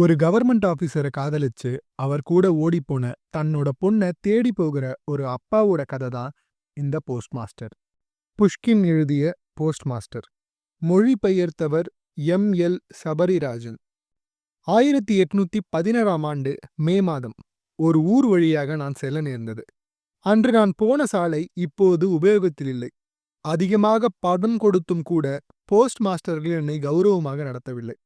ஒரு கவர்மெண்ட் ஆபீசரை காதலிச்சு அவர் கூட ஓடிப்போன தன்னோட பொண்ணை தேடி போகிற ஒரு அப்பாவோட கதை தான் இந்த போஸ்ட் மாஸ்டர் புஷ்கின் எழுதிய போஸ்ட் மாஸ்டர் மொழிபெயர்த்தவர் எம் எல் சபரிராஜன். ஆயிரத்தி எட்நூத்தி பதினேழாம் ஆண்டு மே மாதம் ஒரு ஊர் வழியாக நான் செல்ல நேர்ந்தது. அன்று நான் போன சாலை இப்போது உபயோகத்தில் இல்லை. அதிகமாக பணம் கொடுத்தும் கூட போஸ்ட் மாஸ்டர்கள் என்னை கௌரவமாக நடத்தவில்லை.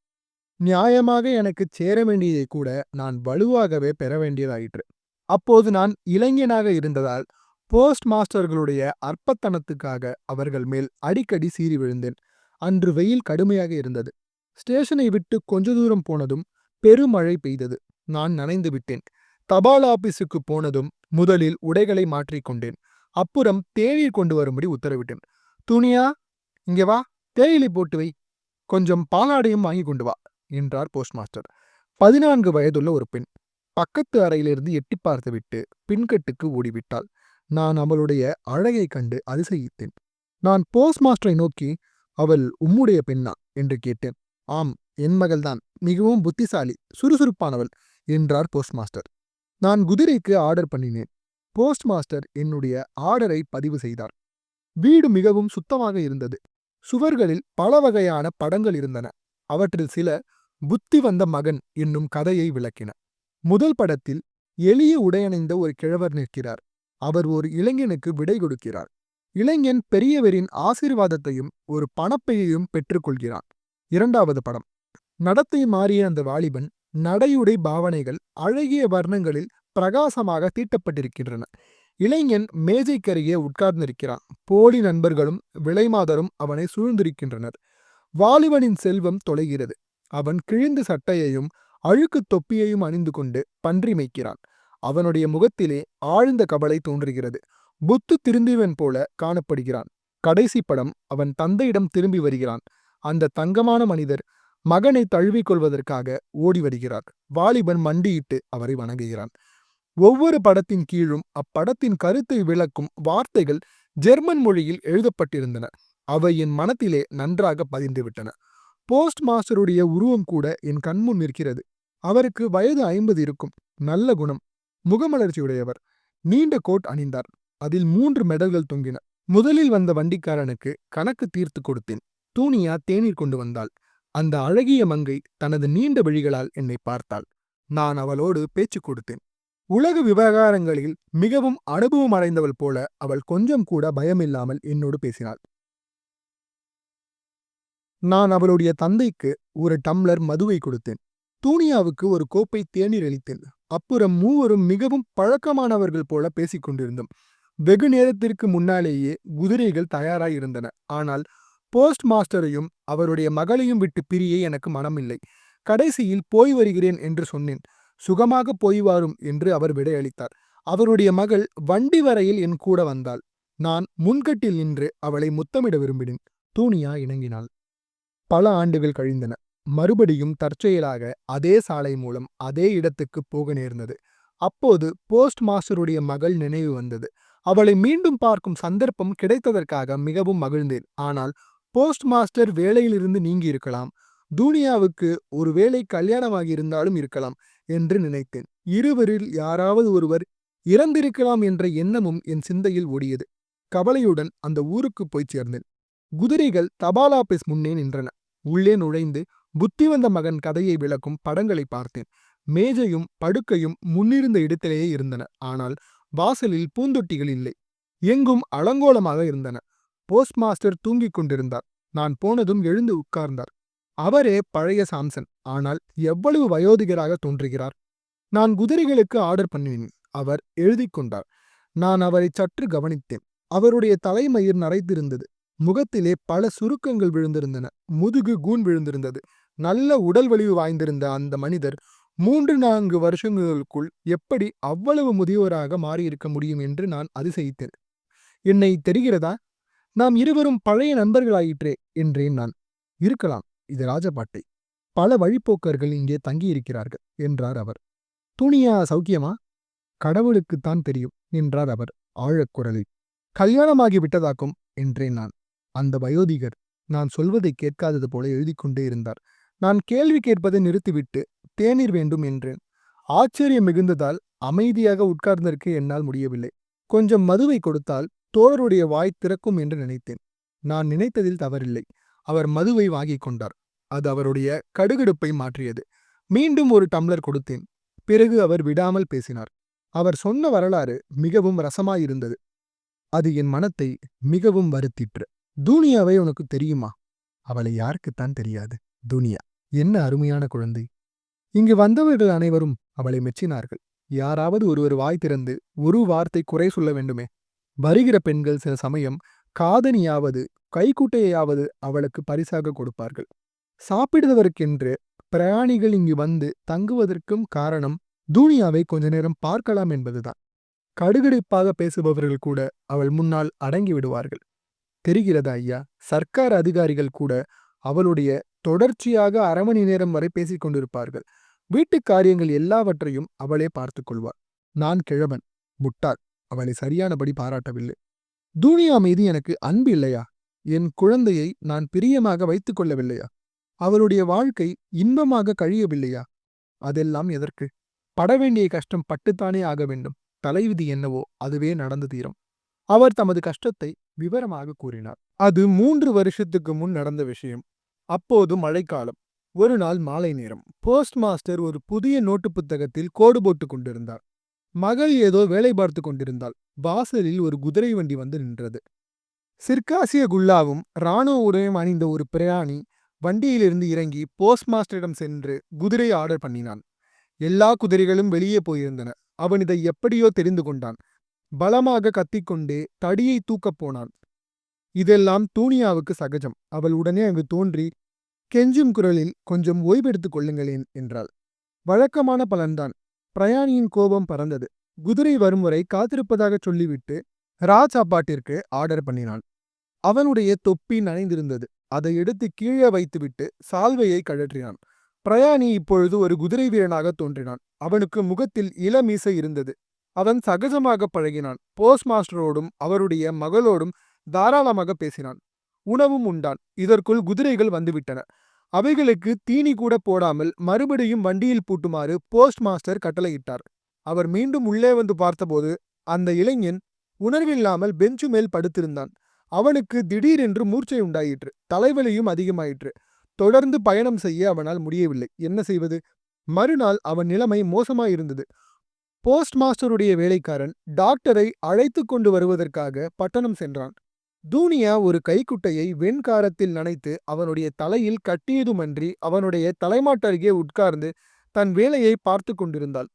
நியாயமாக எனக்கு சேர வேண்டியதை கூட நான் வலுவாகவே பெற வேண்டியதாயிற்று. அப்போது நான் இளைஞனாக இருந்ததால் போஸ்ட் மாஸ்டர்களுடைய அற்பத்தனத்துக்காக அவர்கள் மேல் அடிக்கடி சீறி விழுந்தேன். அன்று வெயில் கடுமையாக இருந்தது. ஸ்டேஷனை விட்டு கொஞ்ச தூரம் போனதும் பெருமழை பெய்தது. நான் நனைந்து விட்டேன். தபால் ஆபீஸுக்கு போனதும் முதலில் உடைகளை மாற்றிக்கொண்டேன் அப்புறம் தேநீர் கொண்டு வரும்படி உத்தரவிட்டேன். துணியா இங்கே வா. தேயிலை போட்டு வை. கொஞ்சம் பாலாடையும் வாங்கி கொண்டு வா. என்றார் போஸ்ட் மாஸ்டர் பதினான்கு வயதுள்ள ஒரு பெண் பக்கத்து அறையிலிருந்து எட்டி பார்த்துவிட்டு பின்கட்டுக்கு ஓடிவிட்டாள். நான் அவளுடைய அழகை கண்டு அதிசயித்தேன். நான் போஸ்ட் மாஸ்டரை நோக்கி அவள் உம்முடைய பெண்ணா? என்று கேட்டேன். ஆம் என் மகள்தான். மிகவும் புத்திசாலி சுறுசுறுப்பானவள் என்றார் போஸ்ட் மாஸ்டர் நான் குதிரைக்கு ஆர்டர் பண்ணினேன். போஸ்ட் மாஸ்டர் என்னுடைய ஆர்டரை பதிவு செய்தார். வீடு மிகவும் சுத்தமாக இருந்தது. சுவர்களில் பல வகையான படங்கள் இருந்தன. அவற்றில் சில புத்தி வந்த மகன் என்னும் கதையை விளக்கின முதல் படத்தில் எளிய உடையணிந்த ஒரு கிழவர் நிற்கிறார். அவர் ஒரு இளைஞனுக்கு விடை கொடுக்கிறார். இளைஞன் பெரியவரின் ஆசீர்வாதத்தையும் ஒரு பணப்பையையும் பெற்றுக்கொள்கிறான். இரண்டாவது படம். நடத்தை மாறிய அந்த வாலிபன் நடையுடை பாவனைகள் அழகிய வர்ணங்களில் பிரகாசமாக தீட்டப்பட்டிருக்கின்றன. இளைஞன் மேஜைக்கருகே உட்கார்ந்திருக்கிறான். போலி நண்பர்களும் விலைமாதரும் அவனை சூழ்ந்திருக்கின்றனர். வாலிபனின் செல்வம் தொலைகிறது. அவன் கிழிந்த சட்டையையும் அழுக்கு தொப்பியையும் அணிந்து கொண்டு பன்றி மேய்க்கிறான். அவனுடைய முகத்திலே ஆழ்ந்த கவலை தோன்றுகிறது. புத்து திருந்திவன் போல காணப்படுகிறான். கடைசி படம் அவன் தந்தையிடம் திரும்பி வருகிறான். அந்த தங்கமான மனிதர் மகனை தழுவிக் கொள்வதற்காக ஓடி வருகிறார். வாலிபன் மண்டியிட்டு அவரை வணங்குகிறான். ஒவ்வொரு படத்தின் கீழும் அப்படத்தின் கருத்தை விளக்கும் வார்த்தைகள் ஜெர்மன் மொழியில் எழுதப்பட்டிருந்தன. அவை என் மனத்திலே நன்றாக பதிந்துவிட்டன. போஸ்ட் மாஸ்டருடைய உருவம் கூட என் கண்முன் நிற்கிறது. அவருக்கு வயது ஐம்பது இருக்கும். நல்ல குணம். முகமலர்ச்சியுடையவர். நீண்ட கோட் அணிந்தார். அதில் மூன்று மெடல்கள் தொங்கின. முதலில் வந்த வண்டிக்காரனுக்கு கணக்கு தீர்த்து கொடுத்தேன். தூணியா தேநீர் கொண்டு வந்தாள். அந்த அழகிய மங்கை தனது நீண்ட வழிகளால் என்னை பார்த்தாள். நான் அவளோடு பேச்சு கொடுத்தேன். உலக விவகாரங்களில் மிகவும் அனுபவம் அடைந்தவள் போல அவள் கொஞ்சம் கூட பயமில்லாமல் என்னோடு பேசினாள். நான் அவளுடைய தந்தைக்கு ஒரு டம்ளர் மதுவை கொடுத்தேன். தூணியாவுக்கு ஒரு கோப்பை தேநீர் அளித்தேன். அப்புறம் மூவரும் மிகவும் பழக்கமானவர்கள் போல பேசிக்கொண்டிருந்தோம் வெகு நேரத்திற்கு முன்னாலேயே குதிரைகள் தயாராய் இருந்தன. ஆனால் போஸ்ட் மாஸ்டரையும் அவருடைய மகளையும் விட்டு பிரிய எனக்கு மனமில்லை. கடைசியில் போய் வருகிறேன் என்று சொன்னேன். சுகமாக போய் வாரும் என்று அவர் விடையளித்தார். அவருடைய மகள் வண்டி வரையில் என் கூட வந்தாள். நான் முன்கட்டில் நின்று அவளை முத்தமிட விரும்பினேன். தூணியா இணங்கினாள். பல ஆண்டுகள் கழிந்தன. மறுபடியும் தற்செயலாக அதே சாலை மூலம் அதே இடத்துக்கு போக நேர்ந்தது. அப்போது போஸ்ட் மாஸ்டருடைய மகள் நினைவு வந்தது. அவளை மீண்டும் பார்க்கும் சந்தர்ப்பம் கிடைத்ததற்காக மிகவும் மகிழ்ந்தேன். ஆனால் போஸ்ட் மாஸ்டர் வேலையிலிருந்து நீங்கி இருக்கலாம். தூனியாவுக்கு ஒருவேளை கல்யாணமாகி இருந்தாலும் இருக்கலாம் என்று நினைத்தேன். இருவரில் யாராவது ஒருவர் இறந்திருக்கலாம் என்ற எண்ணமும் என் சிந்தையில் ஓடியது. கவலையுடன் அந்த ஊருக்கு போய் சேர்ந்தேன். குதிரைகள் தபால் ஆபீஸ் முன்னே நின்றன. உள்ளே நுழைந்து புத்திவந்த மகன் கதையை விளக்கும் படங்களை பார்த்தேன். மேஜையும் படுக்கையும் முன்னிருந்த இடத்திலேயே இருந்தன. ஆனால் வாசலில் பூந்தொட்டிகள் இல்லை. எங்கும் அலங்கோலமாக இருந்தன. போஸ்ட் மாஸ்டர் தூங்கிக் கொண்டிருந்தார். நான் போனதும் எழுந்து உட்கார்ந்தார். அவரே பழைய சாம்சன். ஆனால் எவ்வளவு வயோதிகராக தோன்றுகிறார்? நான் குதிரைகளுக்கு ஆர்டர் பண்ணினேன் அவர் எழுதி கொண்டார். நான் அவரை சற்று கவனித்தேன். அவருடைய தலைமயிர் நரைத்திருந்தது. முகத்திலே பல சுருக்கங்கள் விழுந்திருந்தன. முதுகு கூன் விழுந்திருந்தது. நல்ல உடல் வலிவு வாய்ந்திருந்த அந்த மனிதர் மூன்று நான்கு வருஷங்களுக்குள் எப்படி அவ்வளவு முதியோராக மாறியிருக்க முடியும் என்று நான் அதிசயித்தேன். என்னை தெரிகிறதா? நாம் இருவரும் பழைய நண்பர்களாயிற்றே என்றேன் நான். இருக்கலாம் இது ராஜபாட்டை. பல வழிப்போக்கர்கள் இங்கே தங்கியிருக்கிறார்கள் என்றார் அவர். துணியா சௌக்கியமா? கடவுளுக்குத்தான் தெரியும் என்றார் அவர் ஆழக்குரலில். கல்யாணமாகி விட்டதாக்கும் என்றேன் நான். அந்த வயோதிகர் நான் சொல்வதை கேட்காதது போல எழுதி கொண்டே இருந்தார். நான் கேள்வி கேட்பதை நிறுத்திவிட்டு தேநீர் வேண்டும் என்றேன். ஆச்சரியம் மிகுந்ததால் அமைதியாக உட்கார்ந்திருக்க என்னால் முடியவில்லை. கொஞ்சம் மதுவை கொடுத்தால் தோழருடைய வாய் திறக்கும் என்று நினைத்தேன். நான் நினைத்ததில் தவறில்லை. அவர் மதுவை வாங்கிக் கொண்டார். அது அவருடைய கடுகடுப்பை மாற்றியது. மீண்டும் ஒரு டம்ளர் கொடுத்தேன். பிறகு அவர் விடாமல் பேசினார். அவர் சொன்ன வரலாறு மிகவும் ரசமாயிருந்தது. அது என் மனத்தை மிகவும் வருத்திற்று. தூனியாவை உனக்கு தெரியுமா? அவளை யாருக்குத்தான் தெரியாது. துனியா என்ன அருமையான குழந்தை. இங்கு வந்தவர்கள் அனைவரும் அவளை மெச்சினார்கள். யாராவது ஒருவர் வாய் திறந்து ஒரு வார்த்தை குறை சொல்ல வேண்டுமே. வருகிற பெண்கள் சில சமயம் காதனியாவது கைக்குட்டையாவது அவளுக்கு பரிசாக கொடுப்பார்கள். சாப்பிடுவதற்கென்று பிரயாணிகள் இங்கு வந்து தங்குவதற்கும் காரணம் தூனியாவை கொஞ்ச நேரம் பார்க்கலாம் என்பதுதான். கடுகடுப்பாக பேசுபவர்கள் கூட அவள் முன்னால் அடங்கி விடுவார்கள். தெரிகிறதா ஐயா? சர்க்கார் அதிகாரிகள் கூட அவளுடைய தொடர்ச்சியாக அரை மணி நேரம் வரை பேசிக் கொண்டிருப்பார்கள். வீட்டுக் காரியங்கள் எல்லாவற்றையும் அவளே பார்த்துக் கொள்வார் நான் கிழவன். முட்டாள். அவளை சரியானபடி பாராட்டவில்லை. தூனியா மீது எனக்கு அன்பு இல்லையா? என் குழந்தையை நான் பிரியமாக வைத்துக் கொள்ளவில்லையா? அவளுடைய வாழ்க்கை இன்பமாக கழியவில்லையா? அதெல்லாம் எதற்கு? பட வேண்டிய கஷ்டம் பட்டுத்தானே ஆக வேண்டும். தலைவிதி என்னவோ அதுவே நடந்து தீரும். அவர் தமது கஷ்டத்தை விவரமாக கூறினார். அது மூன்று வருஷத்துக்கு முன் நடந்த விஷயம். அப்போது மழைக்காலம். ஒரு நாள் மாலை நேரம். போஸ்ட் மாஸ்டர் ஒரு புதிய நோட்டு புத்தகத்தில் கோடு போட்டுக் கொண்டிருந்தார். மகள் ஏதோ வேலை பார்த்து கொண்டிருந்தாள். வாசலில் ஒரு குதிரை வண்டி வந்து நின்றது. சிற்காசிய குல்லாவும் இராணுவ உடையும் அணிந்த ஒரு பிரயாணி வண்டியிலிருந்து இறங்கி போஸ்ட் மாஸ்டரிடம் சென்று குதிரை ஆர்டர் பண்ணினான். எல்லா குதிரைகளும் வெளியே போயிருந்தன. அவன் இதை எப்படியோ தெரிந்து கொண்டான். பலமாக கத்திக்கொண்டே தடியை தூக்கப் போனான். இதெல்லாம் தூணியாவுக்கு சகஜம். அவள் உடனே அங்கு தோன்றி கெஞ்சும் குரலில் கொஞ்சம் ஓய்வெடுத்துக் கொள்ளுங்களேன் என்றாள். வழக்கமான பலன்தான். பிரயாணியின் கோபம் பறந்தது. குதிரை வரும் வரை காத்திருப்பதாகச் சொல்லிவிட்டு ரா சாப்பாட்டிற்கு ஆர்டர் பண்ணினான். அவனுடைய தொப்பி நனைந்திருந்தது. அதை எடுத்து கீழே வைத்துவிட்டு சால்வையை கழற்றினான். பிரயாணி இப்பொழுது ஒரு குதிரை வீரனாக தோன்றினான். அவனுக்கு முகத்தில் இளமீசை இருந்தது. அவன் சகஜமாக பழகினான். போஸ்ட் மாஸ்டரோடும் அவருடைய மகளோடும் தாராளமாக பேசினான். உணவும் உண்டான். இதற்குள் குதிரைகள் வந்துவிட்டன. அவைகளுக்கு தீனி கூட போடாமல் மறுபடியும் வண்டியில் பூட்டுமாறு போஸ்ட் மாஸ்டர் கட்டளையிட்டார். அவர் மீண்டும் உள்ளே வந்து பார்த்தபோது அந்த இளைஞன் உணர்வில்லாமல் பெஞ்சு மேல் படுத்திருந்தான். அவனுக்கு திடீரென்று மூர்ச்சை உண்டாயிற்று. தலைவலியும் அதிகமாயிற்று. தொடர்ந்து பயணம் செய்ய அவனால் முடியவில்லை. என்ன செய்வது? மறுநாள் அவன் நிலைமை மோசமாயிருந்தது. போஸ்ட் மாஸ்டருடைய வேலைக்காரன் டாக்டரை அழைத்து கொண்டு வருவதற்காக பட்டணம் சென்றான். தூனியா ஒரு கைக்குட்டையை வெண்காரத்தில் நனைத்து அவனுடைய தலையில் கட்டியதுமன்றி அவனுடைய தலைமாட்டருகே உட்கார்ந்து தன் வேலையை பார்த்து கொண்டிருந்தாள்.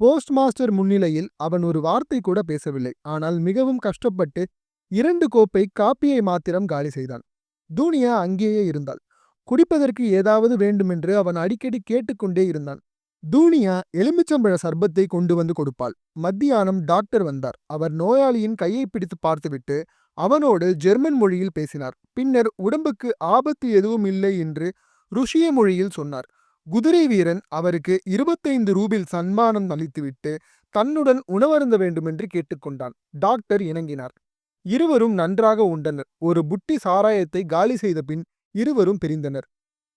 போஸ்ட் மாஸ்டர் முன்னிலையில் அவன் ஒரு வார்த்தை கூட பேசவில்லை. ஆனால் மிகவும் கஷ்டப்பட்டு இரண்டு கோப்பை காப்பியை மாத்திரம் காலி செய்தான். தூனியா அங்கேயே இருந்தாள். குடிப்பதற்கு ஏதாவது வேண்டுமென்று அவன் அடிக்கடி கேட்டுக்கொண்டே இருந்தான். தூனியா எலுமிச்சம்பழ சர்பத்தை கொண்டு வந்து கொடுப்பாள். மத்தியானம் டாக்டர் வந்தார். அவர் நோயாளியின் கையை பிடித்து பார்த்துவிட்டு அவனோடு ஜெர்மன் மொழியில் பேசினார். பின்னர் உடம்புக்கு ஆபத்து எதுவும் இல்லை என்று ருஷிய மொழியில் சொன்னார். குதிரை வீரன் அவருக்கு இருபத்தைந்து ரூபில் சன்மானம் அளித்துவிட்டு தன்னுடன் உணவருந்த வேண்டுமென்று கேட்டுக்கொண்டான். டாக்டர் இணங்கினார். இருவரும் நன்றாக உண்டனர். ஒரு புட்டி சாராயத்தை காலி செய்த பின் இருவரும் பிரிந்தனர்.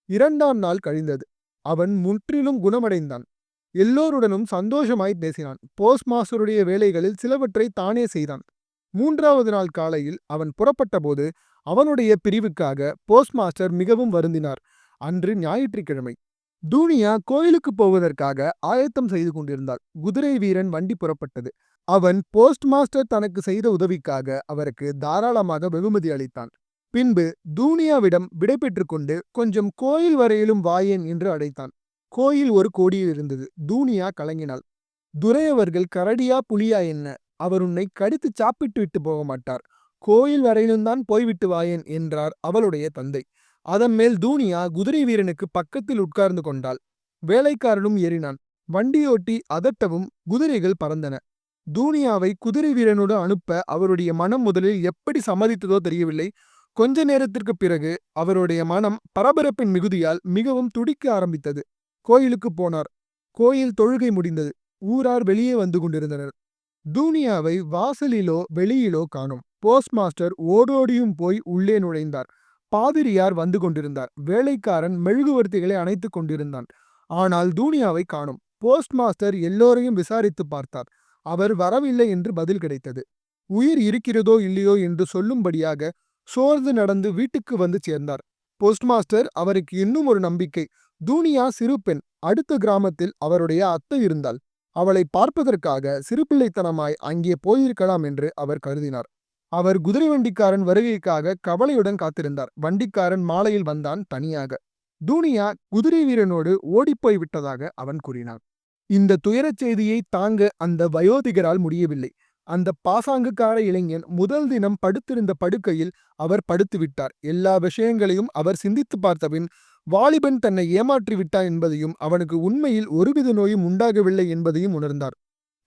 இரண்டாம் நாள் கழிந்தது. அவன் முற்றிலும் குணமடைந்தான். எல்லோருடனும் சந்தோஷமாய் பேசினான். போஸ்ட் மாஸ்டருடைய வேலைகளில் சிலவற்றை தானே செய்தான். மூன்றாவது நாள் காலையில் அவன் புறப்பட்டபோது அவனுடைய பிரிவுக்காக போஸ்ட் மாஸ்டர் மிகவும் வருந்தினார். அன்று ஞாயிற்றுக்கிழமை. தூனியா கோயிலுக்கு போவதற்காக ஆயத்தம் செய்து கொண்டிருந்தாள். குதிரை வீரன் வண்டி புறப்பட்டது. அவன் போஸ்ட் மாஸ்டர் தனக்கு செய்த உதவிக்காக அவருக்கு தாராளமாக வெகுமதி அளித்தான். பின்பு தூனியாவிடம் விடைபெற்று கொண்டு கொஞ்சம் கோயில் வரையிலும் வாயேன் என்று அழைத்தான். கோயில் ஒரு கோடியில் இருந்தது. தூனியா கலங்கினாள். துரையவர்கள் கரடியா புலியா என்ன? அவர் உன்னை கடித்து சாப்பிட்டு விட்டு போக மாட்டார். கோயில் வரையிலும் தான் போய்விட்டு வாயேன் என்றார் அவளுடைய தந்தை. அதன் மேல் தூனியா குதிரை வீரனுக்கு பக்கத்தில் உட்கார்ந்து கொண்டாள். வேலைக்காரனும் ஏறினான். வண்டியோட்டி அதட்டவும் குதிரைகள் பறந்தன. தூனியாவை குதிரை வீரனோடு அனுப்ப அவருடைய மனம் முதலில் எப்படி சம்மதித்ததோ தெரியவில்லை. கொஞ்ச நேரத்திற்கு பிறகு அவருடைய மனம் பரபரப்பின் மிகுதியால் மிகவும் துடிக்க ஆரம்பித்தது. கோயிலுக்கு போனார். கோயில் தொழுகை முடிந்தது. ஊரார் வெளியே வந்து கொண்டிருந்தனர். தூனியாவை வாசலிலோ வெளியிலோ காணும். போஸ்ட் மாஸ்டர் ஓடோடியும் போய் உள்ளே நுழைந்தார். பாதிரியார் வந்து கொண்டிருந்தார். வேலைக்காரன் மெழுகுவர்த்திகளை அணைத்துக் கொண்டிருந்தான். ஆனால் தூனியாவை காணும். போஸ்ட் மாஸ்டர் எல்லோரையும் விசாரித்து பார்த்தார். அவர் வரவில்லை என்று பதில் கிடைத்தது. உயிர் இருக்கிறதோ இல்லையோ என்று சொல்லும்படியாக சோர்ந்து நடந்து வீட்டுக்கு வந்து சேர்ந்தார். போஸ்ட் மாஸ்டர் அவருக்கு இன்னும் ஒரு நம்பிக்கை. தூனியா சிறு பெண். அடுத்த கிராமத்தில் அவருடைய அத்தை இருந்தாள். அவளை பார்ப்பதற்காக சிறுபிள்ளைத்தனமாய் அங்கே போயிருக்கலாம் என்று அவர் கருதினார். அவர் குதிரை வண்டிக்காரன் வருகைக்காக கவலையுடன் காத்திருந்தார். வண்டிக்காரன் மாலையில் வந்தான் தனியாக. தூனியா குதிரை வீரனோடு ஓடிப்போய் விட்டதாக அவன் கூறினான். இந்த துயரச் செய்தியை தாங்க அந்த வயோதிகரால் முடியவில்லை. அந்த பாசாங்குக்கார இளைஞன் முதல் தினம் படுத்திருந்த படுக்கையில் அவர் படுத்துவிட்டார் எல்லா விஷயங்களையும் அவர் சிந்தித்து பார்த்தபின் வாலிபன் தன்னை ஏமாற்றி விட்டான் என்பதையும் அவனுக்கு உண்மையில் ஒருவித நோயும் உண்டாகவில்லை என்பதையும் உணர்ந்தார்.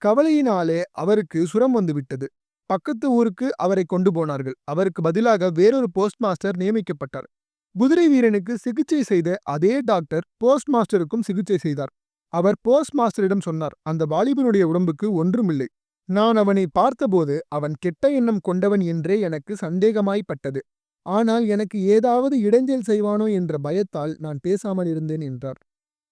கவலையினாலே அவருக்கு சுரம் வந்துவிட்டது பக்கத்து ஊருக்கு அவரை கொண்டு போனார்கள். அவருக்கு பதிலாக வேறொரு போஸ்ட் மாஸ்டர் நியமிக்கப்பட்டார். குதிரை வீரனுக்கு சிகிச்சை செய்த அதே டாக்டர் போஸ்ட் மாஸ்டருக்கும் சிகிச்சை செய்தார். அவர் போஸ்ட் மாஸ்டரிடம் சொன்னார் அந்த வாலிபனுடைய உடம்புக்கு ஒன்றுமில்லை. நான் அவனை பார்த்தபோது அவன் கெட்ட எண்ணம் கொண்டவன் என்றே எனக்கு சந்தேகமாய்ப்பட்டது. ஆனால் எனக்கு ஏதாவது இடைஞ்சல் செய்வானோ என்ற பயத்தால் நான் பேசாமல் இருந்தேன் என்றார்.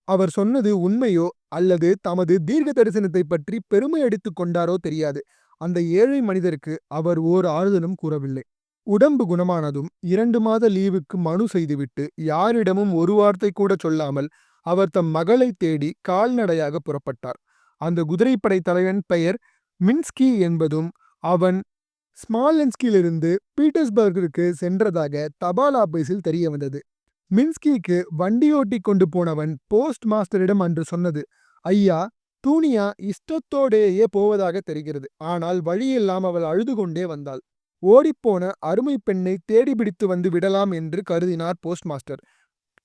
அவர் சொன்னது உண்மையோ அல்லது தமது தீர்க்க தரிசனத்தை பற்றி பெருமை அடித்துக் கொண்டாரோ தெரியாது. அந்த ஏழை மனிதருக்கு அவர் ஓர் ஆறுதலும் கூறவில்லை. உடம்பு குணமானதும் இரண்டு மாத லீவுக்கு மனு செய்துவிட்டு யாரிடமும் ஒரு வார்த்தை கூட சொல்லாமல் அவர் தம் மகளை தேடி கால்நடையாக புறப்பட்டார். அந்த குதிரைப்படை தலைவன் பெயர் மின்ஸ்கி என்பதும் அவன் ஸ்மாலென்ஸ்கியிலிருந்து பீட்டர்ஸ்பர்கிற்கு சென்றதாக தபால் ஆபீஸில் தெரிய வந்தது. மின்ஸ்கிக்கு வண்டியோட்டி கொண்டு போனவன் போஸ்ட் மாஸ்டரிடம் அன்று சொன்னது ஐயா தூணியா இஷ்டத்தோடேயே போவதாக தெரிகிறது. ஆனால் வழியெல்லாம் அவள் அழுது கொண்டே வந்தாள். ஓடிப்போன அருமை பெண்ணை தேடி பிடித்து வந்து விடலாம் என்று கருதினார் போஸ்ட் மாஸ்டர்.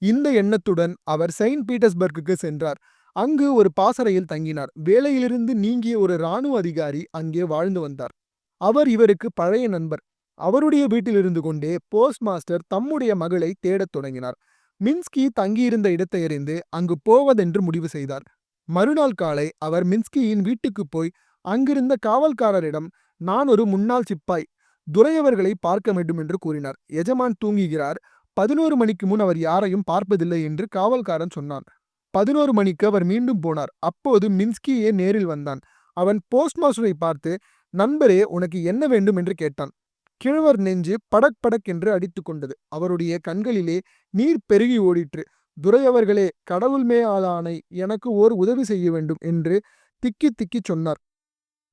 இந்த எண்ணத்துடன் அவர் செயின்ட் பீட்டர்ஸ்பர்க்குக்கு சென்றார். அங்கு ஒரு பாசறையில் தங்கினார். வேலையிலிருந்து நீங்கிய ஒரு இராணுவ அதிகாரி அங்கே வாழ்ந்து வந்தார். அவர் இவருக்கு பழைய நண்பர். அவருடைய வீட்டிலிருந்து கொண்டே போஸ்ட் மாஸ்டர் தம்முடைய மகளை தேடத் தொடங்கினார். மின்ஸ்கி தங்கியிருந்த இடத்தை அறிந்து அங்கு போவதென்று முடிவு செய்தார். மறுநாள் காலை அவர் மின்ஸ்கியின் வீட்டுக்கு போய் அங்கிருந்த காவல்காரரிடம் நான் ஒரு முன்னாள் சிப்பாய். துறையவர்களை பார்க்க வேண்டும் என்று கூறினார். எஜமான் தூங்குகிறார். பதினோரு மணிக்கு முன் அவர் யாரையும் பார்ப்பதில்லை என்று காவல்காரன் சொன்னான். பதினோரு மணிக்கு அவர் மீண்டும் போனார். அப்போது மின்ஸ்கியே நேரில் வந்தான். அவன் போஸ்ட் மாஸ்டரை பார்த்து நண்பரே உனக்கு என்ன வேண்டும்? என்று கேட்டான். கிழவர் நெஞ்சு படக் படக் என்று அடித்து கொண்டது. அவருடைய கண்களிலே நீர் பெருகி ஓடிற்று. துரையவர்களே கடவுள் மே ஆளானை எனக்கு ஓர் உதவி செய்ய வேண்டும் என்று திக்கி திக்கி சொன்னார்.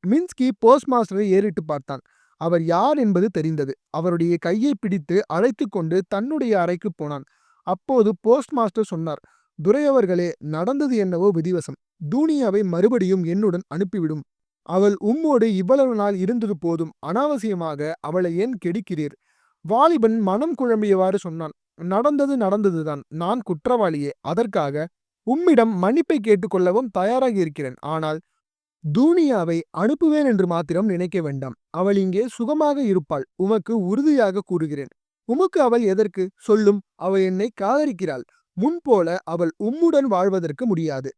மின்ஸ்கி போஸ்ட் மாஸ்டரை ஏறிட்டு பார்த்தான். அவர் யார் என்பது தெரிந்தது. அவருடைய கையை பிடித்து அழைத்து கொண்டு தன்னுடைய அறைக்கு போனான். அப்போது போஸ்ட் மாஸ்டர் சொன்னார் துரையவர்களே நடந்தது என்னவோ விதிவசம். தூனியாவை மறுபடியும் என்னுடன் அனுப்பிவிடும். அவள் உம்மோடு இவ்வளவு நாள் இருந்தது போதும். அனாவசியமாக அவளை ஏன் கெடுக்கிறீர்? வாலிபன் மனம் குழம்பியவாறு சொன்னான். நடந்தது நடந்ததுதான். நான் குற்றவாளியே. அதற்காக உம்மிடம் மன்னிப்பை கேட்டுக்கொள்ளவும் தயாராக இருக்கிறேன் ஆனால் தூனியாவை அனுப்புவேன் என்று மாத்திரம் நினைக்க வேண்டாம். அவள் இங்கே சுகமாக இருப்பாள். உமக்கு உறுதியாக கூறுகிறேன். உமக்கு அவள் எதற்கு? சொல்லும். அவள் என்னை காதலிக்கிறாள். முன்போல அவள் உம்முடன் வாழ்வதற்கு முடியாது.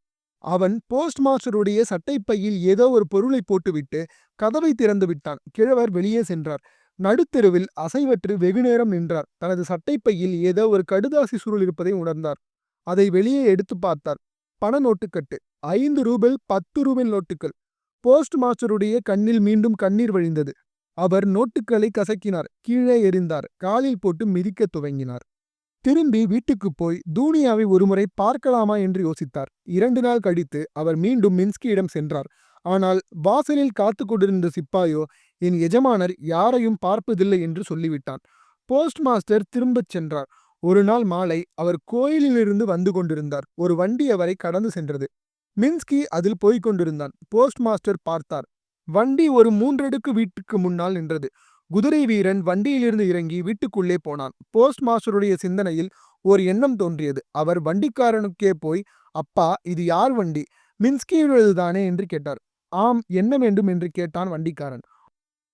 அவன் போஸ்ட் மாஸ்டருடைய சட்டைப்பையில் ஏதோ ஒரு பொருளை போட்டுவிட்டு கதவை திறந்து விட்டான். கிழவர் வெளியே சென்றார். நடுத்தெருவில் அசைவற்று வெகுநேரம் நின்றார். தனது சட்டைப்பையில் ஏதோ ஒரு கடுதாசி சுருள் இருப்பதை உணர்ந்தார். அதை வெளியே எடுத்து பார்த்தார். பண நோட்டுக்கட்டு. ஐந்து ரூபல் பத்து ரூபல் நோட்டுகள் போஸ்ட் மாஸ்டருடைய கண்ணில் மீண்டும் கண்ணீர் வழிந்தது. அவர் நோட்டுகளை கசக்கினார். கீழே எறிந்தார். காலில் போட்டு மிதிக்கத் துவங்கினார். திரும்பி வீட்டுக்குப் போய் தூனியாவை ஒருமுறை பார்க்கலாமா என்று யோசித்தார். இரண்டு நாள் கழித்து அவர் மீண்டும் மின்ஸ்கியிடம் சென்றார். ஆனால் வாசலில் காத்து கொண்டிருந்த சிப்பாயோ என் எஜமானர் யாரையும் பார்ப்பதில்லை என்று சொல்லிவிட்டான். போஸ்ட் மாஸ்டர் திரும்பச் சென்றார். ஒரு நாள் மாலை அவர் கோயிலிலிருந்து வந்து கொண்டிருந்தார். ஒரு வண்டி அவரை கடந்து சென்றது. மின்ஸ்கி அதில் போய்க் கொண்டிருந்தான். போஸ்ட் மாஸ்டர் பார்த்தார். வண்டி ஒரு மூன்றடுக்கு வீட்டுக்கு முன்னால் நின்றது. குதிரை வீரன் வண்டியிலிருந்து இறங்கி வீட்டுக்குள்ளே போனான். போஸ்ட் மாஸ்டருடைய சிந்தனையில் ஒரு எண்ணம் தோன்றியது. அவர் வண்டிக்காரனுக்கே போய் அப்பா இது யார் வண்டி? மின்ஸ்கியுடையதுதானே என்று கேட்டார். ஆம் என்ன வேண்டும்? என்று கேட்டான் வண்டிக்காரன்.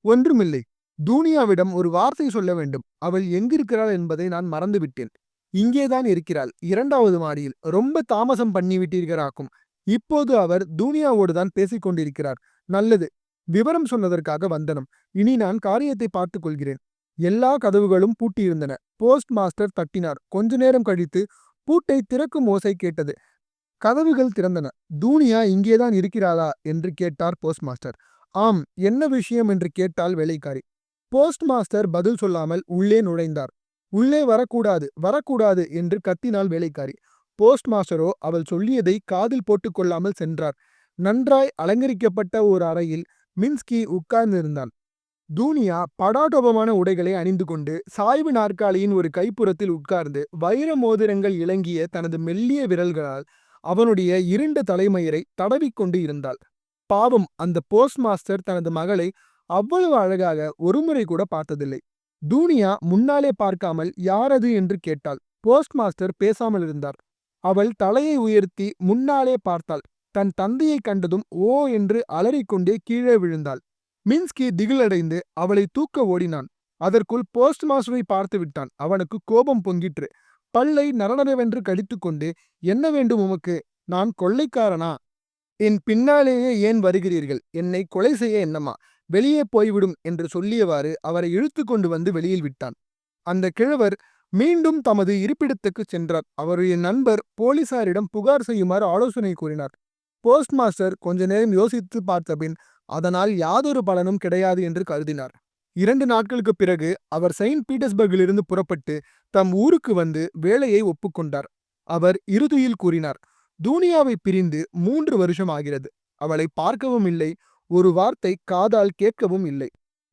ஒன்றுமில்லை. தூனியாவிடம் ஒரு வார்த்தை சொல்ல வேண்டும். அவள் எங்கிருக்கிறாள் என்பதை நான் மறந்துவிட்டேன். இங்கேதான் இருக்கிறாள். இரண்டாவது மாடியில். ரொம்ப தாமசம் பண்ணிவிட்டீர்களாக்கும். இப்போது அவர் தூனியாவோடு தான் பேசிக் கொண்டிருக்கிறார் நல்லது. விவரம் சொன்னதற்காக வந்தனம். இனி நான் காரியத்தை பார்த்துக் கொள்கிறேன் எல்லா கதவுகளும் பூட்டியிருந்தன. Post master தட்டினார். கொஞ்ச நேரம் கழித்து பூட்டை திறக்கும் ஓசை கேட்டது. கதவுகள் திறந்தன. தூனியா இங்கேதான் இருக்கிறாளா? என்று கேட்டார் போஸ்ட் மாஸ்டர் ஆம் என்ன விஷயம்? என்று கேட்டால் வேலைக்காரி. போஸ்ட் மாஸ்டர் பதில் சொல்லாமல் உள்ளே நுழைந்தார். உள்ளே வரக்கூடாது வரக்கூடாது என்று கத்தினாள் வேலைக்காரி. போஸ்ட் மாஸ்டரோ அவள் சொல்லியதை காதில் போட்டுக்கொள்ளாமல் சென்றார். நன்றாய் அலங்கரிக்கப்பட்ட ஒரு அறையில் மின்ஸ்கி உட்கார்ந்திருந்தான். தூனியா படாடோபமான உடைகளை அணிந்து கொண்டு சாய்வு நாற்காலியின் ஒரு கைப்புறத்தில் உட்கார்ந்து வைர மோதிரங்கள் இளங்கிய தனது மெல்லிய விரல்களால் அவனுடைய இருண்ட தலைமயிரை தடவிக்கொண்டு இருந்தாள். பாவம் அந்த போஸ்ட் மாஸ்டர் தனது மகளை அவ்வளவு அழகாக ஒருமுறை கூட பார்த்ததில்லை. தூனியா முன்னாலே பார்க்காமல் யாரது என்று கேட்டாள். போஸ்ட் மாஸ்டர் பேசாமல் இருந்தார். அவள் தலையை உயர்த்தி முன்னாலே பார்த்தாள். தன் தந்தையை கண்டதும் ஓ என்று அலறிக்கொண்டே கீழே விழுந்தாள். மின்ஸ்கி திகிலடைந்து அவளை தூக்க ஓடினான். அதற்குள் போஸ்ட் மாஸ்டரை பார்த்து விட்டான். அவனுக்கு கோபம் பொங்கிற்று. பல்லை நரநரவென்று கடித்துக்கொண்டு என்ன வேண்டும் உமக்கு? நான் கொள்ளைக்காரனா? என் பின்னாலேயே ஏன் வருகிறீர்கள்? என்னை கொலை செய்ய என்னமா வெளியே போய்விடும் என்று சொல்லியவாறு அவரை இழுத்து கொண்டு வந்து வெளியில் விட்டான். அந்த கிழவர் மீண்டும் தமது இருப்பிடத்துக்கு சென்றார். அவருடைய நண்பர் போலீசாரிடம் புகார் செய்யுமாறு ஆலோசனை கூறினார். போஸ்ட் மாஸ்டர் கொஞ்ச நேரம் யோசித்து பார்த்தபின் அதனால் யாதொரு பலனும் கிடையாது என்று கருதினார். இரண்டு நாட்களுக்கு பிறகு அவர் செயின்ட் பீட்டர்ஸ்பர்கிலிருந்து புறப்பட்டு தம் ஊருக்கு வந்து வேலையை ஒப்புக்கொண்டார். அவர் இறுதியில் கூறினார் தூனியாவை பிரிந்து மூன்று வருஷம் ஆகிறது. அவளை பார்க்கவும் இல்லை ஒரு வார்த்தை காதால் கேட்கவும் இல்லை.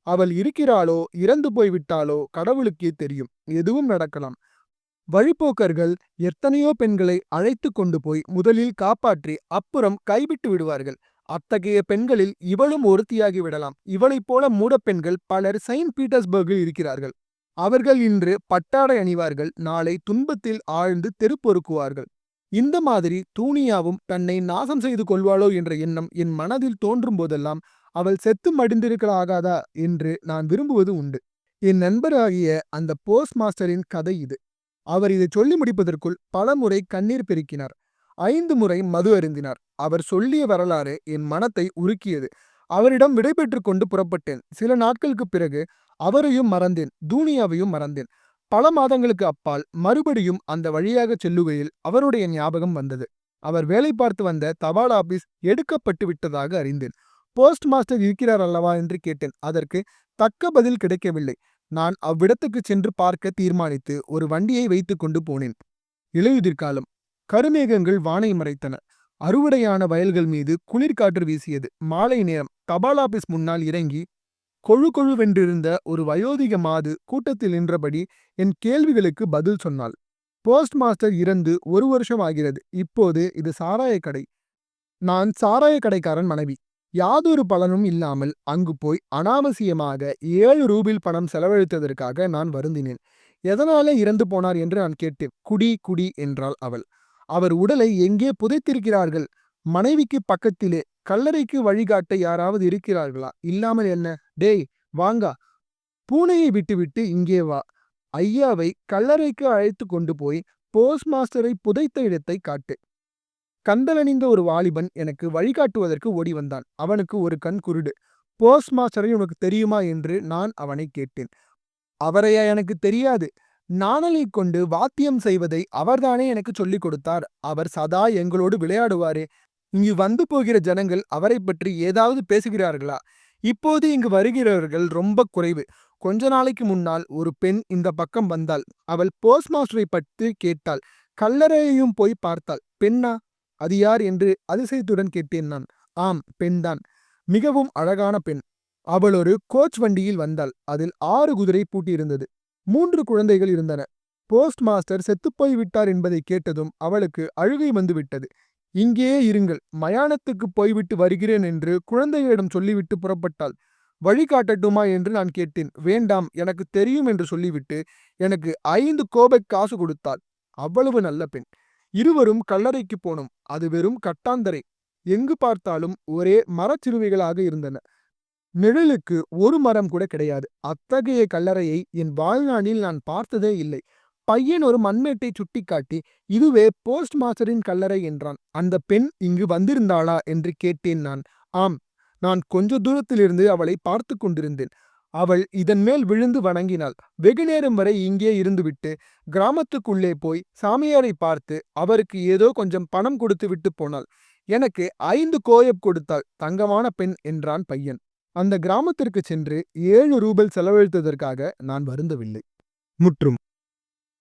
அவள் இருக்கிறாளோ இறந்து போய்விட்டாளோ கடவுளுக்கே தெரியும். எதுவும் நடக்கலாம். வழிப்போக்கர்கள் எத்தனையோ பெண்களை அழைத்து கொண்டு போய் முதலில் காப்பாற்றி அப்புறம் கைவிட்டு விடுவார்கள். அத்தகைய பெண்களில் இவளும் ஒருத்தியாகி விடலாம். இவளைப் போல மூடப்பெண்கள் பலர் செயின்ட் பீட்டர்ஸ்பர்கில் இருக்கிறார்கள். அவர்கள் இன்று பட்டாடை அணிவார்கள். நாளை துன்பத்தில் ஆழ்ந்து தெருப்பொறுக்குவார்கள் இந்த மாதிரி தூணியாவும் தன்னை நாசம் செய்து கொள்வாளோ என்ற எண்ணம் என் மனதில் தோன்றும் போதெல்லாம் அவள் செத்து மடிந்திருக்கலாகாதா என்று நான் விரும்புவது உண்டு. என் நண்பராகிய அந்த போஸ்ட் மாஸ்டரின் கதை இது. அவர் இதை சொல்லி முடிப்பதற்குள் பலமுறை கண்ணீர் பெருக்கினார். ஐந்து முறை மது அருந்தினார். அவர் சொல்லிய வரலாறு என் மனத்தை உருக்கியது. அவரிடம் விடைபெற்று கொண்டு புறப்பட்டேன். சில நாட்களுக்கு பிறகு அவரையும் மறந்தேன். தூனியாவையும் மறந்தேன். பல மாதங்களுக்கு அப்பால் மறுபடியும் அந்த வழியாக செல்லுகையில் அவருடைய ஞாபகம் வந்தது. அவர் வேலை பார்த்து வந்த தபால் ஆபீஸ் எடுக்கப்பட்டு விட்டதாக அறிந்தேன். போஸ்ட் மாஸ்டர் இருக்கிறார் அல்லவா என்று கேட்டேன். அதற்கு தக்க பதில் கிடைக்கவில்லை. நான் அவ்விடத்துக்கு சென்று பார்க்க தீர்மானித்து ஒரு வண்டியை வைத்துக் கொண்டு போனேன். இலையுதிர்காலம் கருமேகங்கள் வானை மறைத்தன. அறுவடையான வயல்கள் மீது குளிர்காற்று வீசியது. மாலை நேரம். தபால் ஆபீஸ் முன்னால் இறங்கி கொழு கொழுவென்றிருந்த ஒரு வயோதிக மாது கூட்டத்தில் நின்றபடி என் கேள்விகளுக்கு பதில் சொன்னாள். போஸ்ட் மாஸ்டர் இறந்து ஒரு வருஷம் ஆகிறது. இப்போது இது சாராய கடை. நான் சாராய கடைக்காரன் மனைவி. யாதொரு பலனும் இல்லாமல் அங்கு போய் அனாவசியமாக ஏழு ரூபில் பணம் செலவழித்ததற்காக நான் வருந்தினேன். எதனாலே இறந்து போனார் என்று நான் கேட்டேன். குடி குடி என்றாள் அவள். அவர் உடலை எங்கே புதைத்திருக்கிறார்கள்? மனைவிக்கு பக்கத்திலே கல்லறைக்கு வழிகாட்ட யாராவது இருக்கிறார்களா? இல்லாமல் என்ன? டேய் வாங்கா. பூனையை விட்டுவிட்டு இங்கே வா. ஐயாவை கல்லறைக்கு அழைத்து கொண்டு போய் போஸ்ட் மாஸ்டரை புதைத்த இடத்தை காட்டு. கந்தலணிந்த ஒரு வாலிபன் எனக்கு வழிகாட்டுவதற்கு ஓடி வந்தான் அவனுக்கு ஒரு கண் குருடு. போஸ்ட் மாஸ்டரை உனக்கு தெரியுமா? என்று நான் அவனை கேட்டேன். அவரையா எனக்கு தெரியாது. நாணலை கொண்டு வாத்தியம் செய்வதை அவர்தானே எனக்கு சொல்லிக் கொடுத்தார். அவர் சதா எங்களோடு விளையாடுவாரே. இங்கு வந்து போகிற ஜனங்கள் அவரை பற்றி ஏதாவது பேசுகிறார்களா? இப்போது இங்கு வருகிறவர்கள் ரொம்ப குறைவு. கொஞ்ச நாளைக்கு முன்னால் ஒரு பெண் இந்த பக்கம் வந்தாள். அவள் போஸ்ட் மாஸ்டரை பற்றி கேட்டாள். கல்லறையையும் போய் பார்த்தாள். பெண்ணா அது யார்? என்று அதிசயத்துடன் கேட்டேன் நான். ஆம் பெண்தான் மிகவும் அழகான பெண். அவள் ஒரு கோச் வண்டியில் வந்தாள். அதில் ஆறு குதிரை பூட்டியிருந்தது. மூன்று குழந்தைகள் இருந்தன. போஸ்ட் மாஸ்டர் செத்துப்போய் விட்டார் என்பதை கேட்டதும் அவளுக்கு அழுகை வந்துவிட்டது. இங்கேயே இருங்கள். மயானத்துக்கு போய்விட்டு வருகிறேன் என்று குழந்தைகளிடம் சொல்லிவிட்டு புறப்பட்டாள். வழி காட்டட்டுமா? என்று நான் கேட்டேன். வேண்டாம். எனக்கு தெரியும் என்று சொல்லிவிட்டு எனக்கு ஐந்து கோபை காசு கொடுத்தாள். அவ்வளவு நல்ல பெண். இருவரும் கல்லறைக்கு போனோம். அது வெறும் கட்டாந்தரை. எங்கு பார்த்தாலும் ஒரே மரச்சிறுவைகளாக இருந்தன. நிழலுக்கு ஒரு மரம் கூட கிடையாது. அத்தகைய கல்லறையை என் வாழ்நாளில் நான் பார்த்ததே இல்லை. பையன் ஒரு மண்மேட்டை சுட்டிக்காட்டி இதுவே போஸ்ட் மாஸ்டரின் கல்லறை என்றான். அந்த பெண் இங்கு வந்திருந்தாளா? என்று கேட்டேன் நான். ஆம். நான் கொஞ்ச தூரத்திலிருந்து அவளை பார்த்து கொண்டிருந்தேன். அவள் இதன் மேல் விழுந்து வணங்கினாள். வெகுநேரம் வரை இங்கே இருந்துவிட்டு கிராமத்துக்குள்ளே போய் சாமியாரை பார்த்து அவருக்கு ஏதோ கொஞ்சம் பணம் கொடுத்து விட்டு போனாள். எனக்கு ஐந்து கோயப் கொடுத்தாள் தங்கமான பெண் என்றான் பையன். அந்த கிராமத்திற்கு சென்று ஏழு ரூபல் செலவழித்ததற்காக நான் வருந்தவில்லை. முற்றும்